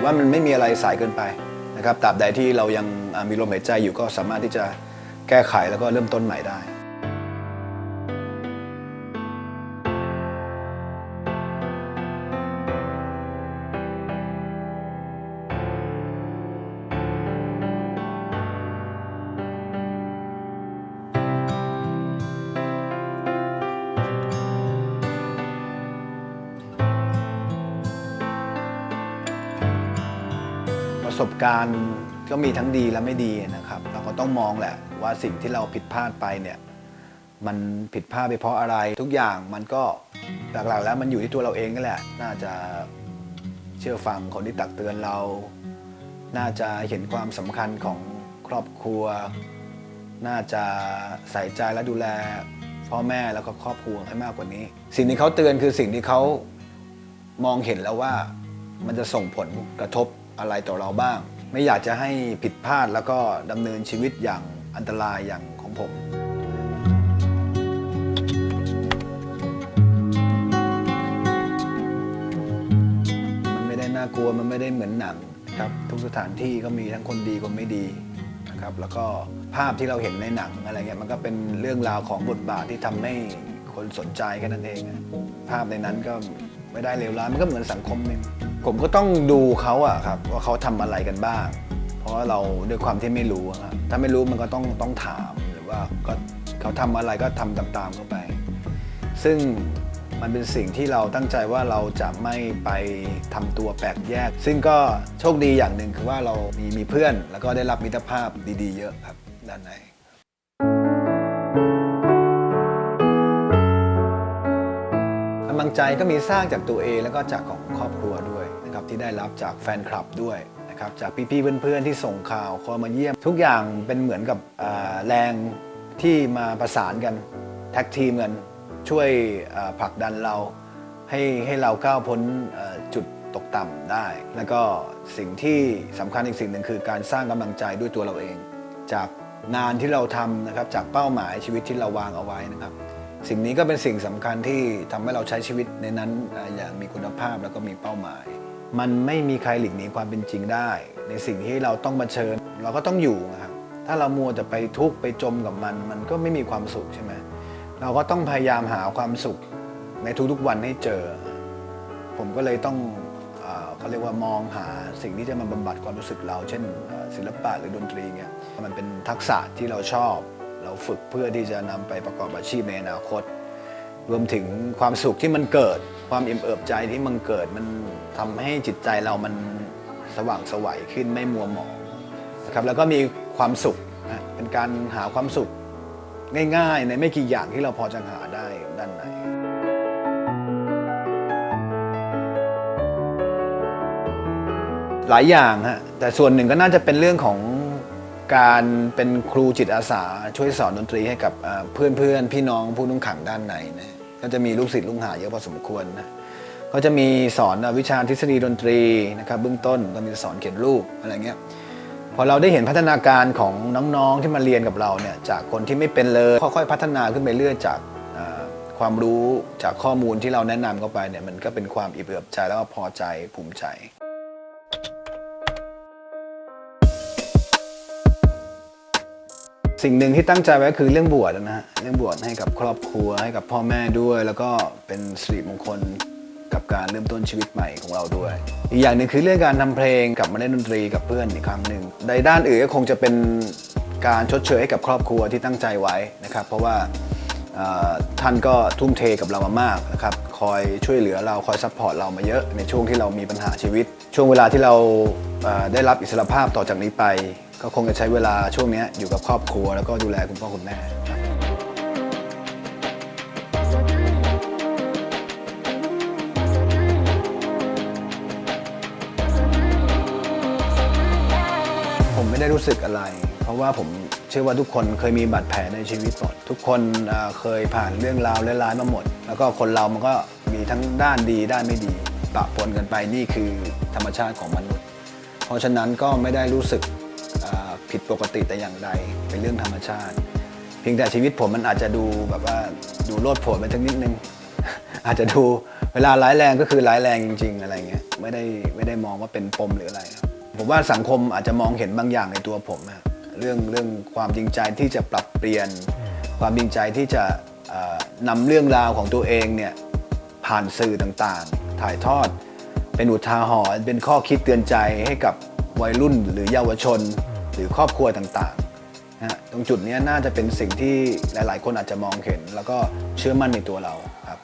ผมว่ามันไม่มีอะไรสายเกินไปนะครับตราบใดที่เรายังมีลมหายใจอยู่ก็สามารถที่จะแก้ไขแล้วก็เริ่มต้นใหม่ได้ ประสบการณ์ก็มีทั้งดีและไม่ดีนะครับ เราก็ต้องมองแหละว่าสิ่งที่เราผิดพลาดไปเนี่ยมันผิดพลาดไปเพราะอะไร ทุกอย่างมันก็หลักๆแล้วมันอยู่ที่ตัวเราเองนั่นแหละ น่าจะเชื่อฟังคนที่ตักเตือนเรา น่าจะเห็นความสำคัญของครอบครัว น่าจะใส่ใจและดูแลพ่อแม่แล้วก็ครอบครัวให้มากกว่านี้ สิ่งที่เขาเตือนคือสิ่งที่เขามองเห็นแล้วว่ามันจะส่งผลกระทบ อะไรต่อเราบ้าง ไม่อยากจะให้ผิดพลาดแล้วก็ดำเนินชีวิตอย่างอันตรายอย่างของผมมันไม่ได้น่ากลัวมันไม่ได้เหมือนหนังครับทุกสถานที่ก็มีทั้งคนดีคนไม่ดีนะครับแล้วก็ภาพที่เราเห็นในหนังอะไรเงี้ยมันก็เป็นเรื่องราวของบทบาทที่ทำให้คนสนใจแค่นั้นเอง ภาพในนั้นก็ ไม่ได้เลวร้ายมันก็เหมือนสังคมหนึ่งผมก็ต้องดูเขาอะครับว่าเขาทำอะไรกันบ้าง เพราะเราด้วยความที่ไม่รู้ครับถ้าไม่รู้มันก็ต้องต้องถามหรือว่าก็เขาทำอะไรก็ทำตามๆเข้าไป ซึ่งมันเป็นสิ่งที่เราตั้งใจว่าเราจะไม่ไปทำตัวแปลกแยก ซึ่งก็โชคดีอย่างหนึ่งคือว่าเรามีมีเพื่อน แล้วก็ได้รับมิตรภาพดี ๆ เยอะครับด้านในำลังใจก็มีสร้างจากตัวเองแล้วก็จากของครอบครัวด้วยนะครับที่ได้รับจากแฟนคลับด้วยนะครับจากพี่ๆเพื่อนๆที่ส่งข่าวคอยมาเยี่ยม ทุกอย่างเป็นเหมือนกับแรงที่มาประสานกันแท็กทีมกันช่วยผลักดันเราให้ให้เราก้าวพ้นจุดตกต่ำได้ แล้วก็สิ่งที่สำคัญอีกสิ่งหนึ่งคือการสร้างกำลังใจด้วยตัวเราเอง จากงานที่เราทำนะครับจากเป้าหมายชีวิตที่เราวางเอาไว้นะครับ สิ่งนี้ก็เป็นสิ่งสำคัญที่ทำให้เราใช้ชีวิตในนั้นอย่างมีคุณภาพแล้วก็มีเป้าหมาย มันไม่มีใครหลีกหนีความเป็นจริงได้ ในสิ่งที่เราต้องเผชิญ เราก็ต้องอยู่นะครับถ้าเรามัวแต่ไปทุกข์ไปจมกับมัน มันก็ไม่มีความสุขใช่ไหมเราก็ต้องพยายามหาความสุขในทุกๆวันให้เจอ ผมก็เลยต้องเขาเรียกว่ามองหาสิ่งที่จะมาบำบัดความรู้สึกเรา เช่นศิลปะหรือดนตรีเงี้ยมันเป็นทักษะที่เราชอบ เราฝึกเพื่อที่จะนำไปประกอบอาชีพในอนาคต รวมถึงความสุขที่มันเกิด ความอิ่มเอิบใจที่มันเกิดมันทำให้จิตใจเรามันสว่างสวัยขึ้นไม่มัวหมองนะครับแล้วก็มีความสุขนะเป็นการหาความสุขง่ายๆ ในไม่กี่อย่างที่เราพอจะหาได้ด้านในหลายอย่างฮะแต่ส่วนหนึ่งก็น่าจะเป็นเรื่องของ การเป็นครูจิตอาสา ช่วยสอนดนตรีให้กับเพื่อนเพื่อนพี่น้องผู้ต้องขังด้านในนะก็จะมีลูกศิษย์ลูกหาเยอะพอสมควรนะก็จะมีสอนวิชาทฤษฎีดนตรีนะครับเบื้องต้นก็มีสอนเขียนรูปอะไรเงี้ยพอเราได้เห็นพัฒนาการของน้องๆที่มาเรียนกับเราเนี่ยจากคนที่ไม่เป็นเลยค่อยๆพัฒนาขึ้นไปเรื่อยจากความรู้จากข้อมูลที่เราแนะนำเข้าไปเนี่ยมันก็เป็นความอิ่มเอิบใจแล้วก็พอใจภูมิใจ สิ่งหนึ่งที่ตั้งใจไว้คือเรื่องบวชนะฮะเรื่องบวชให้กับครอบครัวให้กับพ่อแม่ด้วย แล้วก็เป็นสิริมงคลกับการเริ่มต้นชีวิตใหม่ของเราด้วย อีกอย่างหนึ่งคือเรื่องการทำเพลงกลับมาเล่นดนตรีกับเพื่อนอีกครั้งหนึ่งในด้านอื่นก็คงจะเป็นการชดเชยให้กับครอบครัวที่ตั้งใจไว้นะครับ เพราะว่าท่านก็ทุ่มเทกับเรามามากนะครับคอยช่วยเหลือเราคอยซัพพอร์ตเรามาเยอะในช่วงที่เรามีปัญหาชีวิต ช่วงเวลาที่เราได้รับอิสรภาพต่อจากนี้ไป ก็คงจะใช้เวลาช่วงนี้อยู่กับครอบครัว แล้วก็ดูแลคุณพ่อคุณแม่ครับผมไม่ได้รู้สึกอะไร เพราะว่าผมเชื่อว่าทุกคนเคยมีบาดแผลในชีวิตหมดทุกคนเคยผ่านเรื่องราวร้ายๆมาหมด แล้วก็คนเรามันก็มีทั้งด้านดีด้านไม่ดี ปะปนกันไปนี่คือธรรมชาติของมนุษย์ เพราะฉะนั้นก็ไม่ได้รู้สึก ผิดปกติแต่อย่างใดเป็นเรื่องธรรมชาติ เพียงแต่ชีวิตผมมันอาจจะดูแบบว่าดูโลดโผนไปสักนิดนึง อาจจะดูเวลาร้ายแรงก็คือร้ายแรงจริง ๆ อะไรเงี้ยไม่ได้ไม่ได้มองว่าเป็นปมหรืออะไร ผมว่าสังคมอาจจะมองเห็นบางอย่างในตัวผมอะเรื่องเรื่องความจริงใจที่จะปรับเปลี่ยน ความจริงใจที่จะเอ่อนำเรื่องราวของตัวเองเนี่ยผ่านสื่อต่างๆ ถ่ายทอดเป็นอุทาหรณ์เป็นข้อคิดเตือนใจให้กับวัยรุ่นหรือเยาวชน หรือครอบครัวต่างๆนะตรงจุดนี้น่าจะเป็นสิ่งที่หลาย ๆ คนอาจจะมองเห็น แล้วก็เชื่อมั่นในตัวเราครับ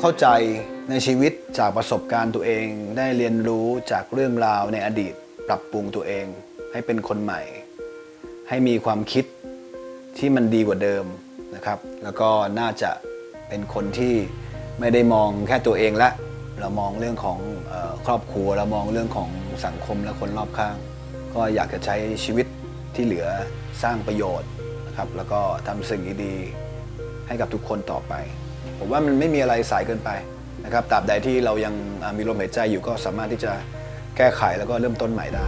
เข้าใจในชีวิตจากประสบการณ์ตัวเองได้เรียนรู้จากเรื่องราวในอดีต ปรับปรุงตัวเอง ให้เป็นคนใหม่ ให้มีความคิดที่มันดีกว่าเดิมนะครับ แล้วก็น่าจะเป็นคนที่ไม่ได้มองแค่ตัวเองละ เรามองเรื่องของครอบครัวเรามองเรื่องของสังคมและคนรอบข้าง ก็อยากจะใช้ชีวิตที่เหลือสร้างประโยชน์นะครับแล้วก็ทำสิ่งดีๆให้กับทุกคนต่อไป ผมว่ามันไม่มีอะไรสายเกินไปนะครับตราบใดที่เรายังมีลมหายใจอยู่ก็สามารถที่จะแก้ไขแล้วก็เริ่มต้นใหม่ได้